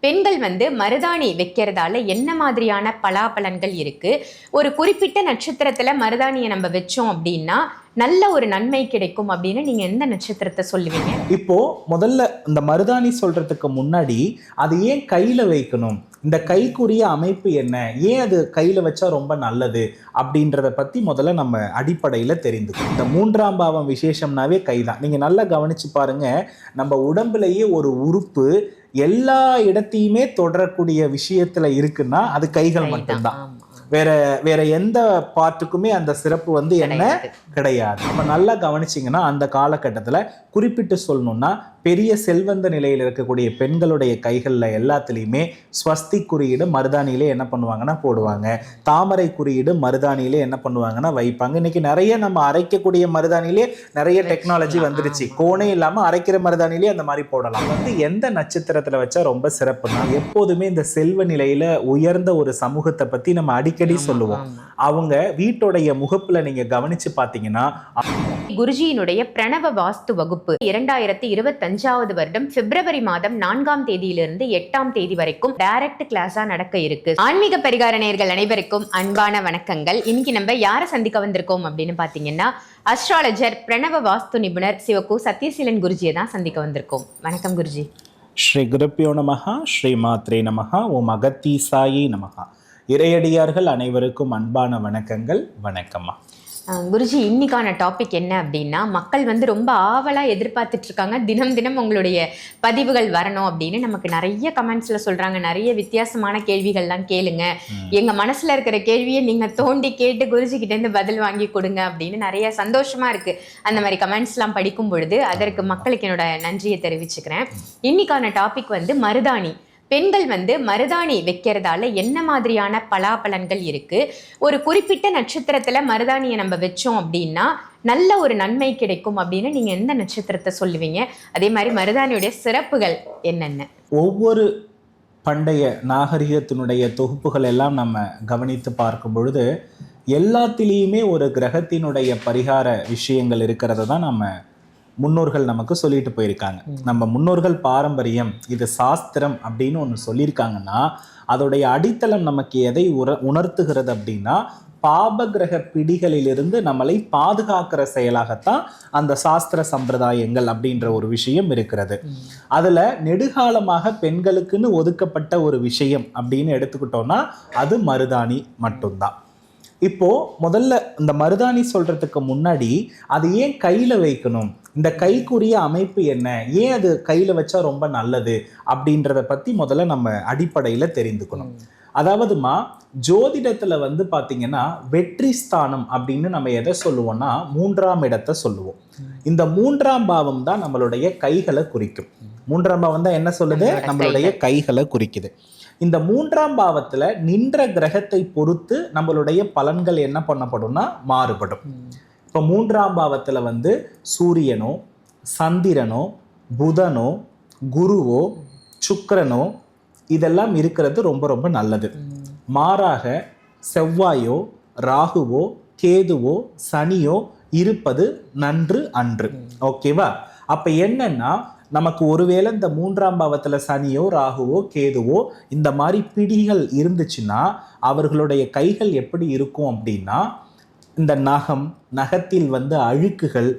பெண்கள் வந்து மருதாணி வைக்கிறதால என்ன மாதிரியான பலாபலன்கள் இருக்குது ஒரு குறிப்பிட்ட நட்சத்திரத்தில் மருதாணியை நம்ம வச்சோம் அப்படின்னா நல்ல ஒரு நன்மை கிடைக்கும் அப்படின்னு நீங்க எந்த நட்சத்திரத்தை சொல்லுவீங்க? இப்போ முதல்ல இந்த மருதாணி சொல்றதுக்கு முன்னாடி அது ஏன் கையில வைக்கணும்? இந்த கைக்குரிய அமைப்பு என்ன? ஏன் அது கையில வச்சா ரொம்ப நல்லது? அப்படின்றத பத்தி முதல்ல நம்ம அடிப்படையில தெரிந்துக்கணும். இந்த மூன்றாம் பாவம் விசேஷம்னாவே கைதான். நீங்க நல்லா கவனிச்சு பாருங்க. நம்ம உடம்புலயே ஒரு உறுப்பு எல்லா இடத்தையுமே தொடரக்கூடிய விஷயத்துல இருக்குன்னா அது கைகள் மட்டும்தான். வேற வேற எந்த பார்ட்டுக்குமே அந்த சிறப்பு வந்து என்ன கிடையாது. கிடையாது அப்ப நல்லா கவனிச்சிங்கன்னா அந்த காலகட்டத்துல குறிப்பிட்டு சொல்லணும்னா பெரிய செல்வந்த நிலையில் இருக்கக்கூடிய பெண்களுடைய கைகளில் எல்லாத்துலேயுமே ஸ்வஸ்தி குறியீடு மருதாணியிலே என்ன பண்ணுவாங்கன்னா போடுவாங்க. தாமரை குறியீடு மருதாணியிலே என்ன பண்ணுவாங்கன்னா வைப்பாங்க. இன்னைக்கு நிறைய நம்ம அரைக்கக்கூடிய மருதாணியிலே நிறைய டெக்னாலஜி வந்துடுச்சு. கோணே இல்லாமல் அரைக்கிற மருதாணியிலே அந்த மாதிரி போடலாம். வந்து எந்த நட்சத்திரத்தில் வச்சா ரொம்ப சிறப்புனா எப்போதுமே இந்த செல்வ நிலையில உயர்ந்த ஒரு சமூகத்தை பத்தி நம்ம அடிக்கடி சொல்லுவோம். அவங்க வீட்டோடைய முகப்புல நீங்க கவனிச்சு பாத்தீங்கன்னா குருஜியினுடைய பிரணவ வாஸ்து வகுப்பு இரண்டாயிரத்தி அஞ்சாவது வருடம் பிப்ரவரி மாதம் நான்காம் தேதியிலிருந்து எட்டாம் தேதி வரைக்கும் டைரக்ட் கிளாஸா நடக்க இருக்கு. ஆன்மீக பரிகார நேர்கள் அனைவருக்கும் அன்பான வணக்கங்கள். இன்னைக்கு நம்ம யாரை சந்திக்க வந்திருக்கோம் அப்படின்னு பாத்தீங்கன்னா அஸ்ட்ராலஜர் பிரணவ வாஸ்து நிபுணர் சிவகு சத்யசீலன் குருஜியை தான் சந்திக்க வந்திருக்கோம். வணக்கம் குருஜி. ஸ்ரீ குருப்பியோ நமகா ஸ்ரீ மாத்ரே நமகா ஓம் அகத்தீசாயி நமகா இறையடியார்கள் அனைவருக்கும் அன்பான வணக்கங்கள். வணக்கம்மா. குருஜி இன்னைக்கான டாபிக் என்ன அப்படின்னா மக்கள் வந்து ரொம்ப ஆவலா எதிர்பார்த்துட்டு இருக்காங்க. தினம் தினம் உங்களுடைய பதிவுகள் வரணும் அப்படின்னு நமக்கு நிறைய கமெண்ட்ஸ்ல சொல்றாங்க. நிறைய வித்தியாசமான கேள்விகள்லாம் கேளுங்க. எங்க மனசுல இருக்கிற கேள்வியை நீங்க தோண்டி கேட்டு குருஜி கிட்ட இருந்து பதில் வாங்கி கொடுங்க அப்படின்னு நிறைய சந்தோஷமா இருக்கு. அந்த மாதிரி கமெண்ட்ஸ்லாம் படிக்கும் பொழுது அதற்கு மக்களுக்கு என்னோட நன்றியை தெரிவிச்சுக்கிறேன். இன்னைக்கான டாபிக் வந்து மருதாணி. பெண்கள் வந்து மருதாணி வைக்கிறதால என்ன மாதிரியான பலாபலன்கள் இருக்கு? ஒரு குறிப்பிட்ட நட்சத்திரத்துல மருதாணியை நம்ம வச்சோம் அப்படின்னா நல்ல ஒரு நன்மை கிடைக்கும் அப்படின்னு நீங்க எந்த நட்சத்திரத்தை சொல்லுவீங்க? அதே மாதிரி மருதாணியுடைய சிறப்புகள் என்னென்ன? ஒவ்வொரு பண்டைய நாகரிகத்தினுடைய தொகுப்புகள் எல்லாம் நம்ம கவனித்து பார்க்கும் பொழுது எல்லாத்திலேயுமே ஒரு கிரகத்தினுடைய பரிகார விஷயங்கள் இருக்கிறத தான் நம்ம முன்னோர்கள் நமக்கு சொல்லிட்டு போயிருக்காங்க. நம்ம முன்னோர்கள் பாரம்பரியம் இது சாஸ்திரம் அப்படின்னு ஒன்று சொல்லியிருக்காங்கன்னா அதோடைய அடித்தளம் நமக்கு எதை உர உணர்த்துகிறது அப்படின்னா பாப கிரக பிடிகளிலிருந்து நம்மளை பாதுகாக்கிற செயலாகத்தான் அந்த சாஸ்திர சம்பிரதாயங்கள் அப்படின்ற ஒரு விஷயம் இருக்கிறது. அதுல நெடுகாலமாக பெண்களுக்குன்னு ஒதுக்கப்பட்ட ஒரு விஷயம் அப்படின்னு எடுத்துக்கிட்டோம்னா அது மருதாணி மட்டும்தான். இப்போ முதல்ல இந்த மருதாணி சொல்றதுக்கு முன்னாடி அது ஏன் கையில வைக்கணும்? இந்த கைக்குரிய அமைப்பு என்ன? ஏன் அது கையில வச்சா ரொம்ப நல்லது? அப்படின்றத பத்தி முதல்ல நம்ம அடிப்படையில தெரிந்துக்கணும். அதாவதுமா ஜோதிடத்துல வந்து பாத்தீங்கன்னா வெற்றி ஸ்தானம் அப்படின்னு நம்ம எதை சொல்லுவோம்னா மூன்றாம் இடத்தை சொல்லுவோம். இந்த மூன்றாம் பாவம் தான் நம்மளுடைய கைகளை குறிக்கும். மூன்றாம் பாவம் தான் என்ன சொல்லுது? நம்மளோட நம்மளுடைய கைகளை. குறிக்குது. இந்த மூன்றாம் பாவத்துல நின்ற கிரகத்தை பொறுத்து நம்மளுடைய பலன்கள் என்ன பண்ணப்படும்னா மாறுபடும். இப்போ மூன்றாம் பாவத்துல வந்து சூரியனோ சந்திரனோ புதனோ குருவோ சுக்கிரனோ இதெல்லாம் இருக்கிறது ரொம்ப ரொம்ப நல்லது. மாறாக செவ்வாயோ ராகுவோ கேதுவோ சனியோ இருப்பது நன்று அன்று. ஓகேவா? அப்ப என்னன்னா நமக்கு ஒருவேளை இந்த மூன்றாம் பாவத்தில் சனியோ ராகுவோ கேதுவோ இந்த மாதிரி பிடிகள் இருந்துச்சுன்னா அவர்களுடைய கைகள் எப்படி இருக்கும் அப்படின்னா இந்த நகம் நகத்தில் வந்து அழுக்குகள்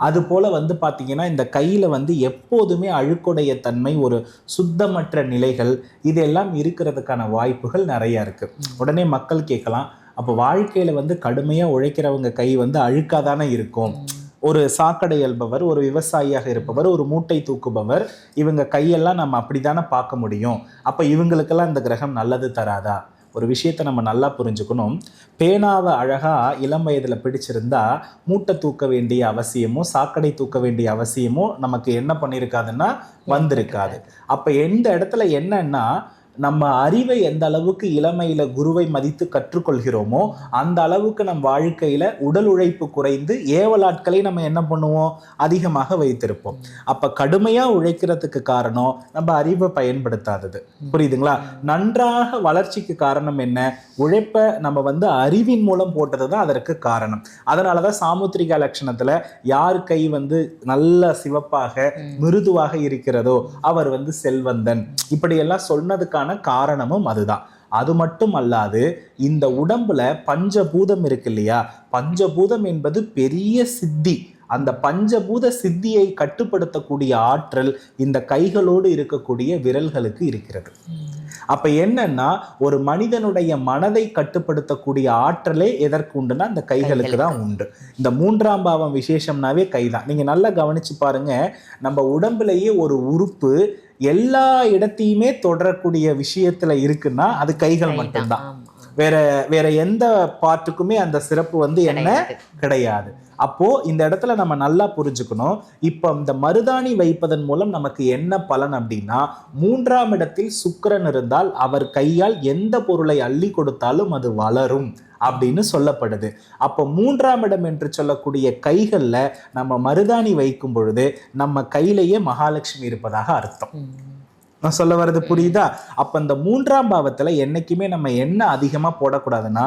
அது போல் வந்து பார்த்திங்கன்னா இந்த கையில் வந்து எப்போதுமே அழுக்குடைய தன்மை ஒரு சுத்தமற்ற நிலைகள் இதெல்லாம் இருக்கிறதுக்கான வாய்ப்புகள் நிறையா இருக்குது உடனே மக்கள் கேட்கலாம் அப்போ வாழ்க்கையில் வந்து கடுமையாக உழைக்கிறவங்க கை வந்து அழுக்காக தானே இருக்கும்? ஒரு சாக்கடை எழுபவர் ஒரு விவசாயியாக இருப்பவர் ஒரு மூட்டை தூக்குபவர் இவங்க கையெல்லாம் நம்ம அப்படித்தானே பார்க்க முடியும். அப்போ இவங்களுக்கெல்லாம் இந்த கிரகம் நல்லது தராதா? ஒரு விஷயத்தை நம்ம நல்லா புரிஞ்சுக்கணும். பேனாவை அழகா இளம் வயதுல பிடிச்சிருந்தா மூட்டை தூக்க வேண்டிய அவசியமோ சாக்கடை தூக்க வேண்டிய அவசியமோ நமக்கு என்ன பண்ணியிருக்காதுன்னா வந்திருக்காது. அப்ப எந்த இடத்துல என்னன்னா நம்ம அறிவை எந்த அளவுக்கு இளமையில குருவை மதித்து கற்றுக்கொள்கிறோமோ அந்த அளவுக்கு நம் வாழ்க்கையில உடல் உழைப்பு குறைந்து ஏவலாட்களை நம்ம என்ன பண்ணுவோம்? அதிகமாக வைத்திருப்போம். அப்ப கடுமையா உழைக்கிறதுக்கு காரணம் நம்ம அறிவை பயன்படுத்தாதது. புரியுதுங்களா? நன்றாக வளர்ச்சிக்கு காரணம் என்ன? உழைப்ப நம்ம வந்து அறிவின் மூலம் போட்டது தான் அதற்கு காரணம். அதனாலதான் சாமுத்திரிகா லட்சணத்துல யார் கை வந்து நல்ல சிவப்பாக மிருதுவாக இருக்கிறதோ அவர் வந்து செல்வந்தன். இப்படியெல்லாம் சொன்னதுக்கான காரணமும் அதுதான். அது மட்டும் அல்லாது இந்த உடம்புல பஞ்சபூதம் இருக்கு இல்லையா? பஞ்சபூதம் என்பது பெரிய சித்தி. அந்த பஞ்சபூத சித்தியை கட்டுப்படுத்தக்கூடிய ஆற்றல் இந்த கைகளோடு இருக்கக்கூடிய விரல்களுக்கு இருக்கிறது. அப்ப என்னன்னா ஒரு மனிதனுடைய மனதை கட்டுப்படுத்தக்கூடிய ஆற்றலே எதற்கு உண்டுன்னா இந்த கைகளுக்கு தான் உண்டு. இந்த மூன்றாம் பாவம் விசேஷம்னாவே கைதான். நீங்க நல்லா கவனிச்சு பாருங்க நம்ம உடம்புலயே ஒரு உறுப்பு எல்லா இடத்தையுமே தொடரக்கூடிய விஷயத்துல இருக்குன்னா அது கைகள் மட்டும்தான். வேற வேற எந்த பார்ட்டுக்குமே அந்த சிறப்பு வந்து என்ன கிடையாது. அப்போ இந்த இடத்துல நம்ம நல்லா புரிஞ்சுக்கணும். இப்போ இந்த மருதாணி வைப்பதன் மூலம் நமக்கு என்ன பலன் அப்படின்னா மூன்றாம் இடத்தில் சுக்கரன் இருந்தால் அவர் கையால் எந்த பொருளை அள்ளி கொடுத்தாலும் அது வளரும் அப்படின்னு சொல்லப்படுது. அப்போ மூன்றாம் இடம் என்று சொல்லக்கூடிய கைகளில் நம்ம மருதாணி வைக்கும் பொழுது நம்ம கையிலேயே மகாலட்சுமி இருப்பதாக அர்த்தம். நான் சொல்ல வர்றது புரியுதா? அப்ப இந்த மூன்றாம் பாவத்துல என்னைக்குமே நம்ம என்ன அதிகமா போடக்கூடாதுன்னா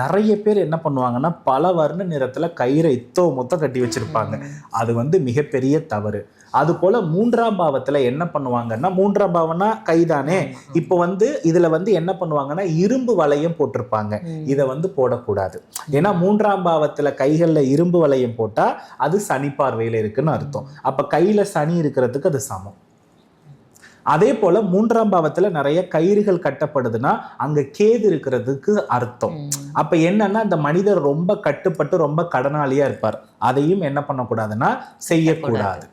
நிறைய பேர் என்ன பண்ணுவாங்கன்னா பல வர்ண நிறத்துல கயிறை இத்தோ மொத்தம் கட்டி வச்சிருப்பாங்க. அது வந்து மிகப்பெரிய தவறு. அது போல மூன்றாம் பாவத்துல என்ன பண்ணுவாங்கன்னா மூன்றாம் பாவம்னா கைதானே? இப்போ வந்து இதுல வந்து என்ன பண்ணுவாங்கன்னா இரும்பு வளையம் போட்டிருப்பாங்க. இதை வந்து போடக்கூடாது. ஏன்னா மூன்றாம் பாவத்துல கைகள்ல இரும்பு வளையம் போட்டா அது சனி பார்வையில இருக்குன்னு அர்த்தம். அப்ப கையில சனி இருக்கிறதுக்கு அது சமம். அதே போல மூன்றாம் பாவத்துல நிறைய கயிறுகள் கட்டப்படுதுன்னா அங்க கேது இருக்கிறதுக்கு அர்த்தம். அப்ப என்னன்னா இந்த மனிதர் ரொம்ப கட்டுப்பட்டு ரொம்ப கடனாளியா இருப்பார். அதையும் என்ன பண்ணக்கூடாதுன்னா செய்யக்கூடாது.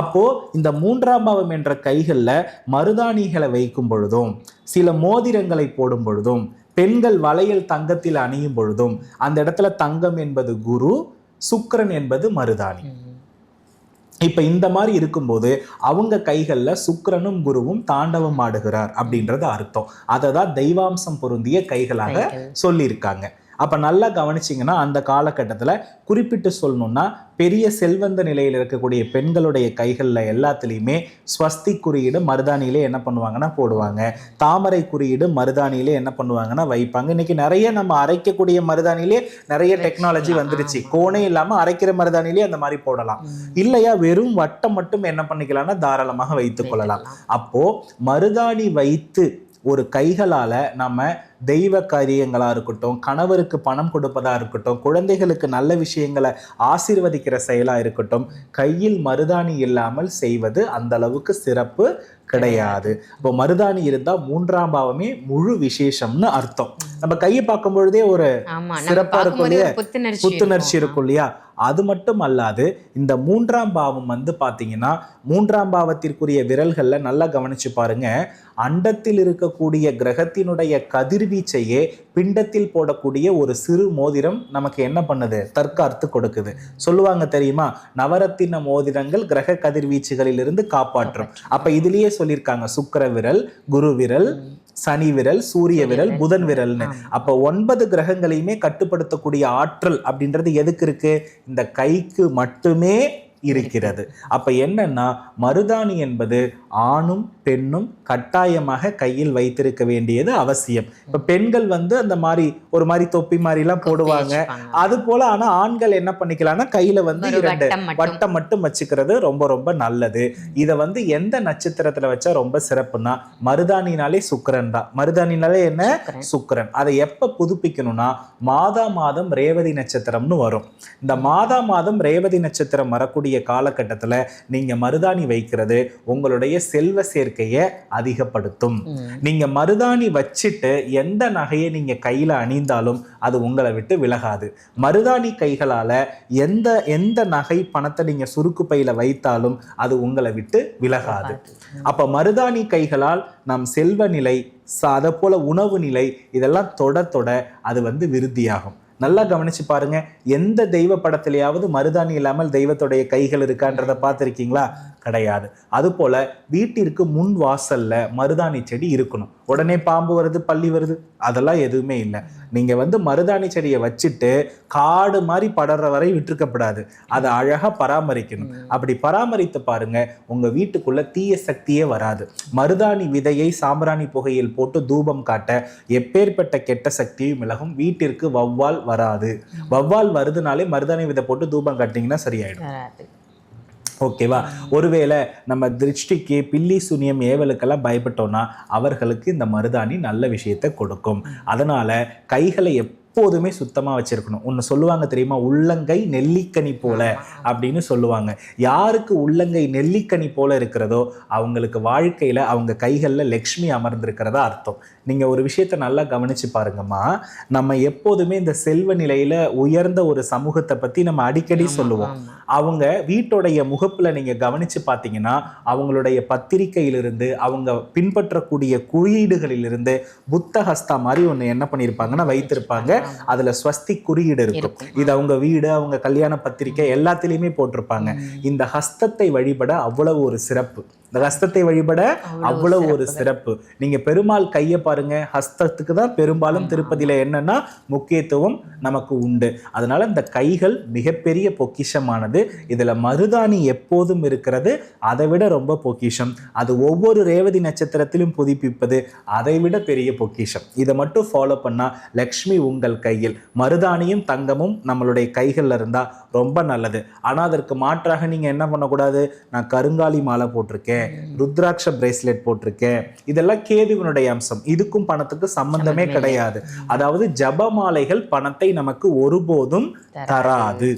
அப்போ இந்த மூன்றாம் பாவம் என்ற கைகள்ல மருதாணிகளை வைக்கும் பொழுதும் சில மோதிரங்களை போடும் பொழுதும் பெண்கள் வளையல் தங்கத்தில் அணியும் பொழுதும் அந்த இடத்துல தங்கம் என்பது குரு சுக்கிரன் என்பது மருதாணி. இப்ப இந்த மாதிரி இருக்கும்போது அவங்க கைகள்ல சுக்கிரனும் குருவும் தாண்டவம் ஆடுகிறார் அப்படின்றது அர்த்தம். அதை தான் தெய்வாம்சம் பொருந்திய கைகளாக சொல்லியிருக்காங்க. அப்ப நல்லா கவனிச்சிங்கன்னா அந்த காலகட்டத்துல குறிப்பிட்டு சொல்லணும்னா பெரிய செல்வந்த நிலையில் இருக்கக்கூடிய பெண்களுடைய கைகள்ல எல்லாத்துலேயுமே ஸ்வஸ்தி குறியீடு மருதாணியிலே என்ன பண்ணுவாங்கன்னா போடுவாங்க. தாமரை குறியீடு மருதாணியிலே என்ன பண்ணுவாங்கன்னா வைப்பாங்க. இன்னைக்கு நிறைய நம்ம அரைக்கக்கூடிய மருதாணியிலே நிறைய டெக்னாலஜி வந்துருச்சு. கோணே இல்லாம அரைக்கிற மருதாணியிலே அந்த மாதிரி போடலாம். இல்லையா வெறும் வட்டம் மட்டும் என்ன பண்ணிக்கலாம்னா தாராளமாக வைத்துக் கொள்ளலாம். அப்போ மருதாணி வைத்து ஒரு கைகளால நம்ம தெய்வ காரியங்களா இருக்கட்டும் கணவருக்கு பணம் கொடுப்பதா இருக்கட்டும் குழந்தைகளுக்கு நல்ல விஷயங்களை ஆசீர்வதிக்கிற செயலா இருக்கட்டும் கையில் மருதாணி இல்லாமல் செய்வது அந்த அளவுக்கு சிறப்பு கிடையாது. இப்போ மருதாணி இருந்தா மூன்றாம் பாவமே முழு விசேஷம்னு அர்த்தம். நம்ம கையை பார்க்கும் பொழுதே ஒரு ஆமா நம்ம சிறப்பா இருக்கும் இல்லையா? புத்துணர்ச்சி இருக்கும் இல்லையா? அது மட்டும் அல்லாது இந்த மூன்றாம் பாவம் வந்து பாத்தீங்கன்னா மூன்றாம் பாவத்திற்குரிய விரல்கள்ல நல்லா கவனிச்சு பாருங்க. அண்டத்தில் இருக்கக்கூடிய கிரகத்தினுடைய கதிர்வீச்சையே பிண்டத்தில் போடக்கூடிய ஒரு சிறு மோதிரம் நமக்கு என்ன பண்ணுது? தற்காத்து கொடுக்குது. சொல்லுவாங்க தெரியுமா? நவரத்தின மோதிரங்கள் கிரக கதிர்வீச்சுகளிலிருந்து காப்பாற்றும். அப்ப இதுலயே சொல்லியிருக்காங்க சுக்கிர விரல் குரு விரல் சனி விரல் சூரிய விரல் புதன் விரல்னு. அப்ப ஒன்பது கிரகங்களையுமே கட்டுப்படுத்தக்கூடிய ஆற்றல் அப்படின்றது எதுக்கு இருக்கு? இந்த கைக்கு மட்டுமே இருக்கிறது. அப்ப என்னன்னா மருதாணி என்பது ஆணும் பெண்ணும் கட்டாயமாக கையில் வைத்திருக்க வேண்டியது அவசியம். இப்ப பெண்கள் வந்து அந்த மாதிரி ஒரு மாதிரி தொப்பி மாதிரி எல்லாம் போடுவாங்க. அது போல ஆனா ஆண்கள் என்ன பண்ணிக்கலாம்னா கையில வந்து இரண்டு வட்டம் மட்டும். வச்சுக்கிறது ரொம்ப ரொம்ப நல்லது. இத வந்து எந்த நட்சத்திரத்துல வச்சா ரொம்ப சிறப்புன்னா மருதாணினாலே சுக்கிரன் தான். மருதாணினாலே என்ன. சுக்கிரன். அதை எப்ப புதுப்பிக்கணும்னா மாதா மாதம் ரேவதி நட்சத்திரம்னு வரும். இந்த மாதா மாதம் ரேவதி நட்சத்திரம் வரக்கூடிய காலகட்டத்துல நீங்க மருதாணி வைக்கிறது உங்களுடைய செல்வ சேர்க்கையை அதிகப்படுத்தும். நீங்க மருதாணி வச்சுட்டு எந்த நகையை நீங்க கையில அணிந்தாலும் அது உங்களை விட்டு விலகாது. மருதாணி கைகளால எந்த எந்த நகை பணத்தை நீங்க சுருக்கு பையில வைத்தாலும் அது உங்களை விட்டு விலகாது. அப்ப மருதாணி கைகளால் நம் செல்வ நிலை அதை போல உணவு நிலை இதெல்லாம் தொட தொட அது வந்து விருத்தியாகும். நல்லா கவனிச்சு பாருங்க. எந்த தெய்வ படத்திலேயாவது மருதாணி இல்லாமல் தெய்வத்துடைய கைகள் இருக்கான்றத பார்த்திருக்கீங்களா? கிடையாது. அதுபோல வீட்டிற்கு முன் வாசல்ல மருதாணி செடி இருக்கணும். உடனே பாம்பு வருது பள்ளி வருது அதெல்லாம் எதுவுமே இல்லை. நீங்க வந்து மருதாணி செடியை வச்சுட்டு காடு மாதிரி படர்ற வரை விட்டுருக்கப்படாது. அதை அழகா பராமரிக்கணும். அப்படி பராமரித்து பாருங்க உங்க வீட்டுக்குள்ள தீய சக்தியே வராது. மருதாணி விதையை சாம்பிராணி புகையில் போட்டு தூபம் காட்ட எப்பேற்பட்ட கெட்ட சக்தியும் விலகும். வீட்டிற்கு வௌவால் வராது. வௌவால் வருதுனாலே மருதாணி விதை போட்டு தூபம் காட்டிங்கன்னா சரியாயிடும். ஓகேவா ஒருவேளை நம்ம திருஷ்டிக்கு பில்லி சுனியம் ஏவலுக்கெல்லாம் பயப்பட்டோம்னா அவர்களுக்கு இந்த மருதாணி நல்ல விஷயத்தை கொடுக்கும். அதனால் கைகளை எப் எப்போதுமே சுத்தமா வச்சிருக்கணும். ஒன்று சொல்லுவாங்க தெரியுமா? உள்ளங்கை நெல்லிக்கனி போல அப்படின்னு சொல்லுவாங்க. யாருக்கு உள்ளங்கை நெல்லிக்கனி போல இருக்கிறதோ அவங்களுக்கு வாழ்க்கையில அவங்க கைகள்ல லக்ஷ்மி அமர்ந்திருக்கிறதா அர்த்தம். நீங்க ஒரு விஷயத்த நல்லா கவனிச்சு பாருங்கம்மா. நம்ம எப்போதுமே இந்த செல்வ நிலையில உயர்ந்த ஒரு சமூகத்தை பத்தி நம்ம அடிக்கடி சொல்லுவோம். அவங்க வீட்டுடைய முகப்புல நீங்க கவனிச்சு பார்த்தீங்கன்னா அவங்களுடைய பத்திரிக்கையிலிருந்து அவங்க பின்பற்றக்கூடிய குறியீடுகளிலிருந்து புத்த ஹஸ்தா மாதிரி ஒண்ணு என்ன பண்ணியிருப்பாங்கன்னா வைத்திருப்பாங்க. அதுல ஸ்வஸ்தி குறியீடு இருக்கும். இது அவங்க வீடு அவங்க கல்யாண பத்திரிக்கை எல்லாத்துலயுமே போட்டிருப்பாங்க. இந்த ஹஸ்தத்தை வழிபட அவ்வளவு ஒரு சிறப்பு. ஹஸ்தத்தை வழிபட அவ்வளவு ஒரு சிறப்பு. நீங்க பெருமாள் கையை பாருங்க. ஹஸ்தத்துக்கு தான் பெரும்பாலும் திருப்பதியில என்னன்னா முக்கியத்துவம் நமக்கு உண்டு. அதனால இந்த கைகள் மிகப்பெரிய பொக்கிஷமானது. இதுல மருதாணி எப்போதும் இருக்கிறது. அதை விட ரொம்ப பொக்கிஷம். அது ஒவ்வொரு ரேவதி நட்சத்திரத்திலும் புதுப்பிப்பது அதை விட பெரிய பொக்கிஷம். இதை மட்டும் ஃபாலோ பண்ணா லக்ஷ்மி உங்கள் கையில். மருதாணியும் தங்கமும் நம்மளுடைய கைகள்ல இருந்தா ரொம்ப நல்லது. ஆனா அதற்கு மாற்றாக நீங்க என்ன பண்ணக்கூடாது? நான் கருங்காலி மாலை போட்டிருக்கேன். ருத்ராட்ச பிரேஸ்லெட் போட்டிருக்கேன். இதெல்லாம் கேதுவினுடைய அம்சம். இதுக்கும் பணத்துக்கு சம்பந்தமே சம்பந்தமே கிடையாது. அதாவது ஜபமாலைகள் பணத்தை நமக்கு ஒருபோதும் தராது.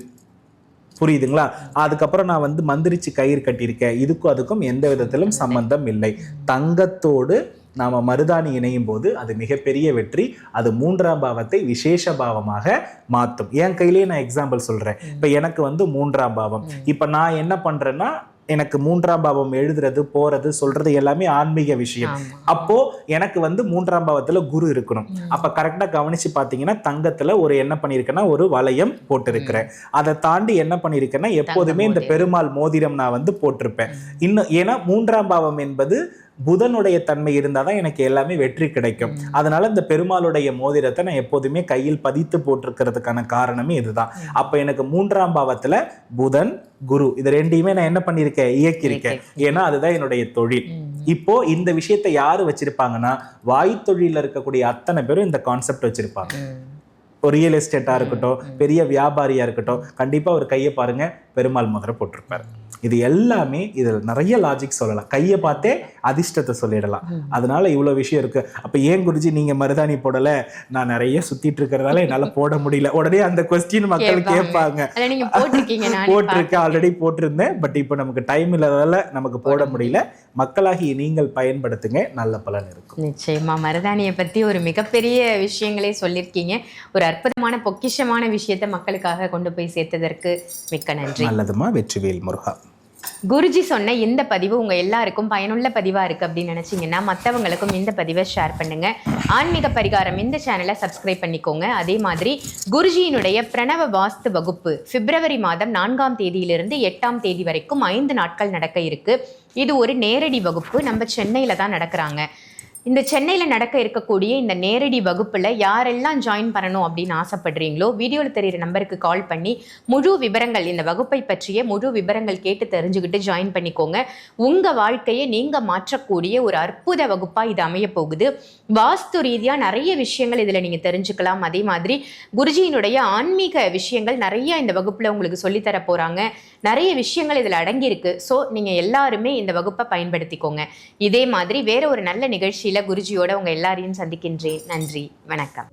புரியுதுங்களா? அதுக்கப்புறம் நான் வந்து மந்திரிச்சு கயிறு கட்டியிருக்கேன். இதுக்கும் அதுக்கும் எந்த விதத்திலும் சம்பந்தம் இல்லை. தங்கத்தோடு நாம மருதாணி இணையும் போது அது மிகப்பெரிய வெற்றி. அது மூன்றாம் பாவத்தை விசேஷ பாவமாக மாற்றும் என் கையிலேயே நான் எக்ஸாம்பிள் சொல்றேன். இப்ப எனக்கு வந்து மூன்றாம் பாவம். இப்ப நான் என்ன பண்றேன்னா எனக்கு மூன்றாம் பாவம் எழுதுறது போறது சொல்றது எல்லாமே ஆன்மீக விஷயம். அப்போ எனக்கு வந்து மூன்றாம் பாவத்துல குரு இருக்கணும். அப்ப கரெக்டா கவனிச்சு பாத்தீங்கன்னா தங்கத்துல ஒரு என்ன பண்ணிருக்கேன்னா ஒரு வளையம் போட்டிருக்கிறேன். அதை தாண்டி என்ன பண்ணிருக்கேன்னா எப்போதுமே இந்த. பெருமாள் மோதிரம் நான் வந்து போட்டிருப்பேன். இன்னும் ஏன்னா மூன்றாம் பாவம் என்பது புதனுடைய தன்மை இருந்தாதான் எனக்கு எல்லாமே வெற்றி கிடைக்கும். அதனால இந்த பெருமாளுடைய மோதிரத்தை நான் எப்போதுமே கையில் பதித்து போட்டிருக்கிறதுக்கான காரணமே இதுதான். அப்ப எனக்கு மூன்றாம் பாவத்துல புதன் குரு இது ரெண்டையுமே நான் என்ன பண்ணியிருக்கேன்? இயக்கியிருக்கேன். ஏன்னா அதுதான் என்னுடைய தொழில். இப்போ இந்த விஷயத்தை யாரு வச்சிருப்பாங்கன்னா வாய் தொழில இருக்கக்கூடிய அத்தனை பேரும் இந்த கான்செப்ட் வச்சிருப்பாங்க. ஒரு ரியல் எஸ்டேட்டா இருக்கட்டும் பெரிய வியாபாரியா இருக்கட்டும் கண்டிப்பா ஒரு கையை பாருங்க பெருமாள் முதல்ல போட்டிருப்பாரு. இது எல்லாமே இதுல நிறைய லாஜிக் சொல்லலாம். கையை பார்த்தே அதிர்ஷ்டத்தை சொல்லிடலாம். அதனால இவ்வளவு விஷயம் இருக்கு. அப்ப ஏன் குருஜி நீங்க மருதாணி போடல? நான் நிறைய சுத்திட்டு இருக்கிறதால என்னால போட முடியல. உடனே அந்த கொஸ்டின் மக்கள் கேட்பாங்க. போட்டிருக்கேன். ஆல்ரெடி போட்டிருந்தேன். பட் இப்போ நமக்கு டைம் இல்லாததால நமக்கு போட முடியல. மக்களாகிய நீங்கள் பயன்படுத்துங்க. நல்ல பலன் இருக்கும். நிச்சயமா. மருதாணியை பத்தி ஒரு மிகப்பெரிய விஷயங்களே சொல்லியிருக்கீங்க ஒரு அற்புதமான பொக்கிஷமான விஷயத்தை மக்களுக்காக கொண்டு போய் சேர்த்ததற்கு மிக்க நன்றி. நல்லதுமா? வெற்றிவேல் முருகா. குருஜி சொன்ன இந்த பதிவு உங்கள் எல்லாருக்கும் பயனுள்ள பதிவாக இருக்குது அப்படின்னு நினச்சிங்கன்னா மற்றவங்களுக்கும் இந்த பதிவை ஷேர் பண்ணுங்கள் ஆன்மீக பரிகாரம் இந்த சேனலை சப்ஸ்கிரைப் பண்ணிக்கோங்க. அதே மாதிரி குருஜியினுடைய பிரணவ வாஸ்து வகுப்பு பிப்ரவரி மாதம் நான்காம் தேதியிலிருந்து எட்டாம் தேதி வரைக்கும் ஐந்து நாட்கள் நடக்க இருக்கு. இது ஒரு நேரடி வகுப்பு. நம்ம சென்னையில் தான் நடக்கிறாங்க. இந்த சென்னையில் நடக்க இருக்கக்கூடிய இந்த நேரடி வகுப்பில் யாரெல்லாம் ஜாயின் பண்ணணும் அப்படின்னு ஆசைப்படுறீங்களோ வீடியோவில் தெரியிற நம்பருக்கு கால் பண்ணி முழு விவரங்கள் இந்த வகுப்பை பற்றிய முழு விவரங்கள் கேட்டு தெரிஞ்சுக்கிட்டு ஜாயின் பண்ணிக்கோங்க. உங்கள் வாழ்க்கையை நீங்கள் மாற்றக்கூடிய ஒரு அற்புத வகுப்பாக இது அமைய போகுது. வாஸ்து ரீதியாக நிறைய விஷயங்கள் இதில் நீங்கள் தெரிஞ்சுக்கலாம். அதே மாதிரி குருஜியினுடைய ஆன்மீக விஷயங்கள் நிறைய இந்த வகுப்பில் உங்களுக்கு சொல்லித்தர போகிறாங்க நிறைய விஷயங்கள் இதில் அடங்கியிருக்கு. ஸோ நீங்கள் எல்லாருமே இந்த வகுப்பை பயன்படுத்திக்கோங்க. இதே மாதிரி வேற ஒரு நல்ல நிகழ்ச்சியில் குருஜியோட உங்கள் எல்லாரையும் சந்திக்கின்றேன். நன்றி. வணக்கம்.